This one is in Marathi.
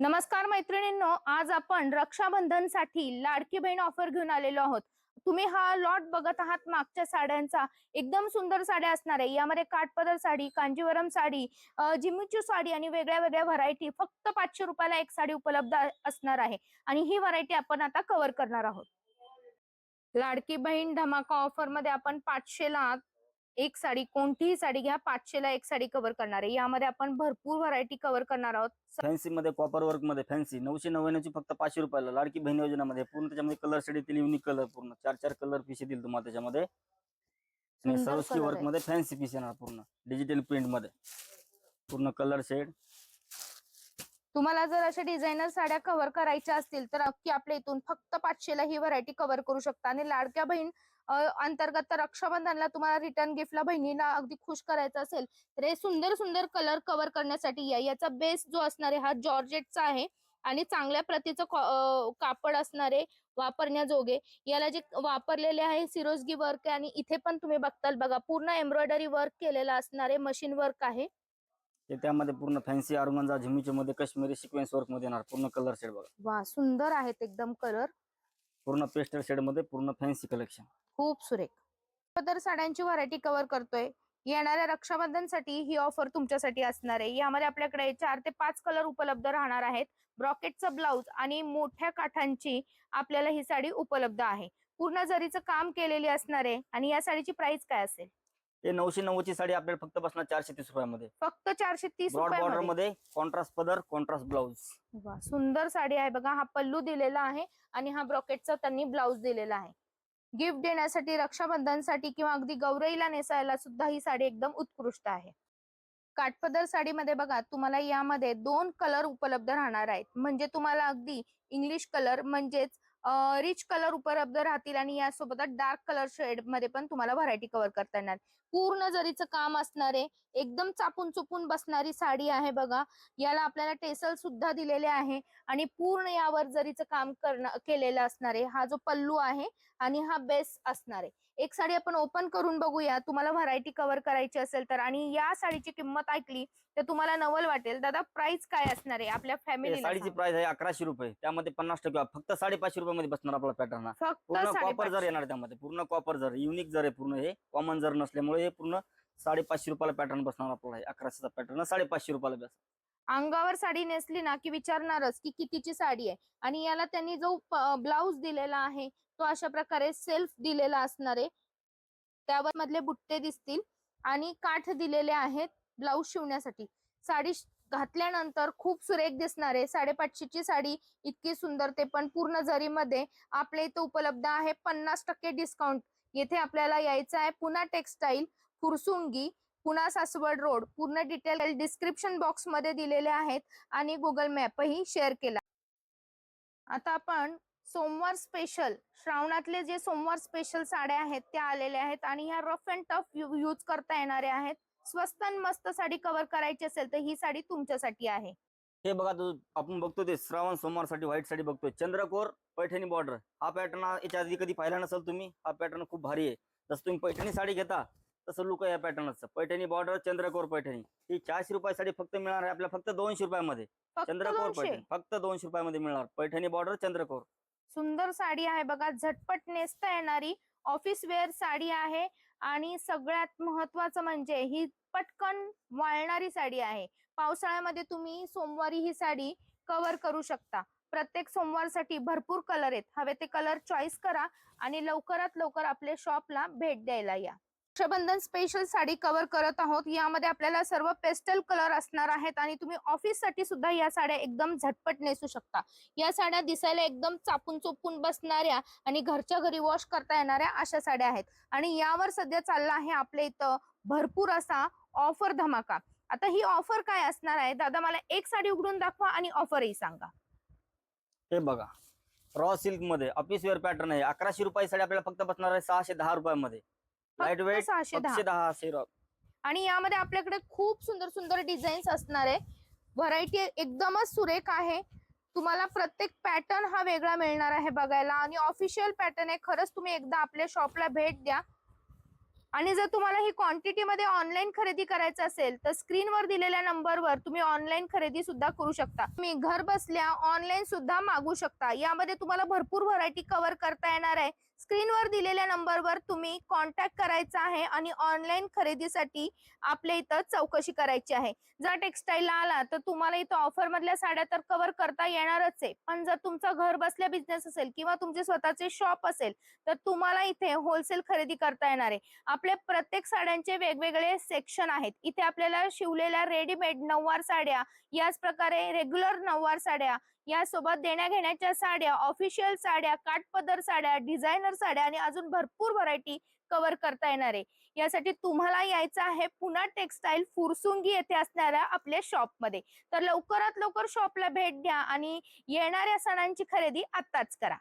नमस्कार मैत्रिणींनो आज आपण रक्षाबंधनसाठी लाडकी बहीण ऑफर घेऊन आलेलो आहोत. तुम्ही हा लॉट बघत आहात मागच्या साड्यांचा. एकदम सुंदर साड्या असणार आहे. यामध्ये काठपदर साडी कांजीवरम साडी अ, जिमीचू साडी आणि वेगळ्या वेगळ्या व्हरायटी फक्त पाचशे रुपयाला एक साडी उपलब्ध असणार आहे. आणि ही व्हरायटी आपण आता कव्हर करणार आहोत. लाडकी बहीण धमाका ऑफरमध्ये आपण पाचशे ला एक साडी कोणतीही साडी घ्या पाचशेला एक साडी कव्हर करणार आहे. यामध्ये आपण भरपूर व्हरायटी कव्हर करणार आहोत. फॅन्सी मध्ये कॉपर वर्कमध्ये फॅन्सी नऊशे नव्याण्णवची फक्त पाचशे रुपयाला लाडकी बहीण योजनामध्ये. पूर्ण त्याच्यामध्ये कलर शेड येतील युनिक कलर पूर्ण. चार चार कलर पीस येतील तुम्हाला त्याच्यामध्ये. आणि वर्क. मध्ये फॅन्सी पीस येणार पूर्ण. डिजिटल प्रिंटमध्ये. पूर्ण कलर शेड तुम्हाला जर अशा डिझायनर साड्या कव्हर करायच्या असतील तर नक्की आपल्या इथून फक्त पाचशेला ही व्हरायटी कव्हर करू शकता. आणि लाडक्या बहीण अंतर्गत तर रक्षाबंधनला तुम्हाला रिटर्न गिफ्टला बहिणीला अगदी खुश करायचं असेल तर हे सुंदर सुंदर कलर कव्हर करण्यासाठी या. याचा बेस जो असणार आहे हा जॉर्जेटचा आहे आणि चांगल्या प्रतीचं कॉ- कापड असणारे वापरण्याजोगे याला जे वापरलेले आहे सिरोजगी वर्क आहे आणि इथे पण तुम्ही बघताल बघा पूर्ण एम्ब्रॉयडरी वर्क केलेलं असणारे मशीन वर्क आहे. ते त्यामध्ये पूर्ण फॅन्सी आरमंजा झिमीच्या मध्ये काश्मीरी सिक्वेन्स वर्कमध्ये येणार. पूर्ण कलर शेड बघा. वा सुंदर आहेत एकदम कलर पूर्ण पेस्टल शेडमध्ये पूर्ण फॅन्सी कलेक्शन खूप सुरेख. पदर साड्यांची व्हरायटी कव्हर करतोय. येणाऱ्या रक्षाबंधनसाठी ही ऑफर तुमच्यासाठी असणार आहे. यामध्ये आपल्याकडे चार ते पाच कलर उपलब्ध राहणार आहेत. ब्रॉकेटचं ब्लाउज आणि मोठ्या काठांची आपल्याला ही साडी उपलब्ध आहे. पूर्ण जरीचं काम केलेली असणार आहे आणि या साडीची प्राइस काय असेल? ते नऊशे नव्वदची साडी आपल्याला फक्त बसणार चारशे तीस रुपयामध्ये. फक्त चारशे तीस ब्रॉड बॉर्डरमध्ये कॉन्ट्रास्ट पदर कॉन्ट्रास्ट ब्लाउज सुंदर साडी आहे बघा. हा पल्लू दिलेला आहे आणि हा ब्रॉकेटचा त्यांनी ब्लाउज दिलेला आहे. गिफ्ट देण्यासाठी रक्षाबंधनसाठी किंवा अगदी गौरईला नेसायला सुद्धा ही साडी एकदम उत्कृष्ट आहे. काठपदर साडीमध्ये बघा तुम्हाला यामध्ये दोन कलर उपलब्ध राहणार आहेत. म्हणजे तुम्हाला अगदी इंग्लिश कलर म्हणजेच रिच कलर उपलब्ध राहतील आणि यासोबतच डार्क कलर शेडमध्ये पण तुम्हाला व्हरायटी कव्हर करता येणार. पूर्ण जरीचं काम असणारे एकदम चापून चुपून बसणारी साडी आहे बघा. याला आपल्याला टेसल सुद्धा दिलेले आहे आणि पूर्ण यावर जरीचं काम करणं केलेलं असणार आहे. हा जो पल्लू आहे आणि हा बेस असणार आहे. एक साडी आपण ओपन करून बघूया. तुम्हाला व्हरायटी कव्हर करायची असेल तर. आणि या साडीची किंमत ऐकली तर तुम्हाला नवल वाटेल. दादा प्राइस काय असणार आहे आपल्या ते फॅमिली साडीची प्राइस आहे अकराशे रुपये. त्यामध्ये पन्नास टक्के. फक्त साडेपाचशे रुपयामध्ये बसणार आपला पॅटर्न हा. फक्त पूर्ण कॉपर जर. येणार त्यामध्ये पूर्ण कॉपर जर युनिक जर आहे पूर्ण हे कॉमन जर नसल्यामुळे हे पूर्ण साडेपाचशे रुपयाला पॅटर्न बसणार आपल्याला हे अकराशेचा पॅटर्न साडेपाचशे रुपयाला बस. अंगावर साडी नेसली ना की विचारणारच की कितीची साडी आहे. आणि याला त्यांनी जो ब्लाउज दिलेला आहे तो अशा प्रकारे सेल्फ दिलेला असणार आहे. त्यावर मधले बुट्टे दिसतील आणि काठ दिलेले आहेत. ब्लाऊज शिवण्यासाठी. साडी घातल्यानंतर खूप सुरेख दिसणारे साडेपाचशेची साडी इतकी सुंदर ते पण पूर्ण जरीमध्ये आपल्या इथं उपलब्ध आहे. पन्नास टक्के डिस्काउंट येथे आपल्याला यायचं आहे. पुन्हा टेक्सटाईल फुरसुंगी पुन्हा सासवड रोड. पूर्ण डिटेल डिस्क्रिप्शन बॉक्समध्ये दिलेले आहेत आणि गुगल मॅपही शेअर केला. आता आपण सोमवार स्पेशल श्रावणातले जे सोमवार स्पेशल साड्या आहेत त्या आलेल्या आहेत आणि ह्या रफ अँड टफ यूज करता येणाऱ्या आहेत. स्वस्त आणि मस्त साडी कव्हर करायची असेल तर ही साडी तुमच्यासाठी आहे. हे बघा तू आपण बघतो ते श्रावण सोमवारसाठी व्हाईट साडी बघतोय. चंद्रकोर पैठणी बॉर्डर हा पॅटर्न याच्या आधी कधी पाहिला नसेल तुम्ही हा पॅटर्न खूप भारी आहे. जसं तुम्ही पैठणी साडी घेता तसं लुक या पॅटर्नचं पैठणी बॉर्डर चंद्रकोर पैठणी. ही चारशे रुपये साडी फक्त मिळणार आहे आपल्याला फक्त दोनशे रुपयामध्ये. चंद्रकोर पैठणी फक्त दोनशे रुपयामध्ये मिळणार. पैठणी बॉर्डर चंद्रकोर. सुंदर साडी आहे बघा झटपट नेसता येणारी ऑफिस वेअर साडी आहे. आणि सगळ्यात महत्वाचं म्हणजे ही पटकन वाळणारी साडी आहे. पावसाळ्यामध्ये तुम्ही सोमवारी ही साडी कव्हर करू शकता. प्रत्येक सोमवारसाठी भरपूर कलर आहेत. हवे ते कलर चॉईस करा आणि लवकरात लवकर आपल्या शॉपला भेट द्यायला या. रक्षाबंधन स्पेशल साडी कव्हर करत आहोत. यामध्ये आपल्याला सर्व पेस्टल कलर असणार आहेत आणि तुम्ही ऑफिससाठी सुद्धा या साड्या एकदम झटपट नेसू शकता. या साड्या दिसायला एकदम चापून चोपून बसणाऱ्या आणि घरच्या घरी वॉश करता येणाऱ्या अशा साड्या आहेत. आणि यावर सध्या चालला आहे आपल्या इथं भरपूर असा ऑफर धमाका. आता ही ऑफर काय असणार आहे? दादा मला एक साडी उघडून दाखवा आणि ऑफरही सांगा. हे बघा. रॉ सिल्कमध्ये ऑफिस वेअर पॅटर्न आहे. अकराशे रुपये साडी आपल्याला फक्त बसणार आहे सहाशे दहा रुपयामध्ये. लाइट वेट सहाशे दहा. असे. आणि यामध्ये आपल्याकडे खूप सुंदर सुंदर डिझाईन्स असणार आहे. व्हरायटी एकदमच सुरेख आहे. तुम्हाला प्रत्येक पॅटर्न हा वेगळा मिळणार आहे बघायला. आणि ऑफिशियल पॅटर्न आहे खरंच तुम्ही एकदा आपल्या शॉपला भेट द्या. आणि जर तुम्हाला ही क्वांटिटी मध्ये ऑनलाईन खरेदी करायचं असेल तर स्क्रीनवर दिलेल्या नंबरवर तुम्ही ऑनलाईन खरेदी सुद्धा करू शकता. तुम्ही घर बसल्या ऑनलाईन सुद्धा मागू शकता. यामध्ये तुम्हाला भरपूर व्हरायटी कव्हर करता येणार आहे. स्क्रीनवर दिलेल्या नंबरवर तुम्ही कॉन्टॅक्ट करायचा आहे आणि ऑनलाईन खरेदीसाठी आपल्या इथं चौकशी करायची आहे. जर टेक्स्टाईलला आला तर तुम्हाला इथं ऑफर मधल्या साड्या तर कव्हर करता येणारच आहे. पण जर तुमचा घर बसल्या बिझनेस असेल किंवा तुमचे स्वतःचे शॉप असेल तर तुम्हाला इथे होलसेल खरेदी करता येणार आहे. आपल्या प्रत्येक साड्यांचे वेगवेगळे सेक्शन आहेत. इथे आपल्याला शिवलेल्या रेडीमेड नऊवार साड्या याच प्रकारे रेग्युलर नऊवार साड्या यासोबत देण्या घेण्याच्या साड्या ऑफिशियल साड्या काठपदर साड्या डिझायनर साड्या आणि अजून भरपूर व्हरायटी कव्हर करता येणार आहे. यासाठी तुम्हाला यायचं आहे पुन्हा टेक्सटाईल फुरसुंगी येथे असणाऱ्या आपल्या शॉपमध्ये तर लवकरात लवकर शॉपला भेट द्या आणि येणाऱ्या सणांची खरेदी आत्ताच करा.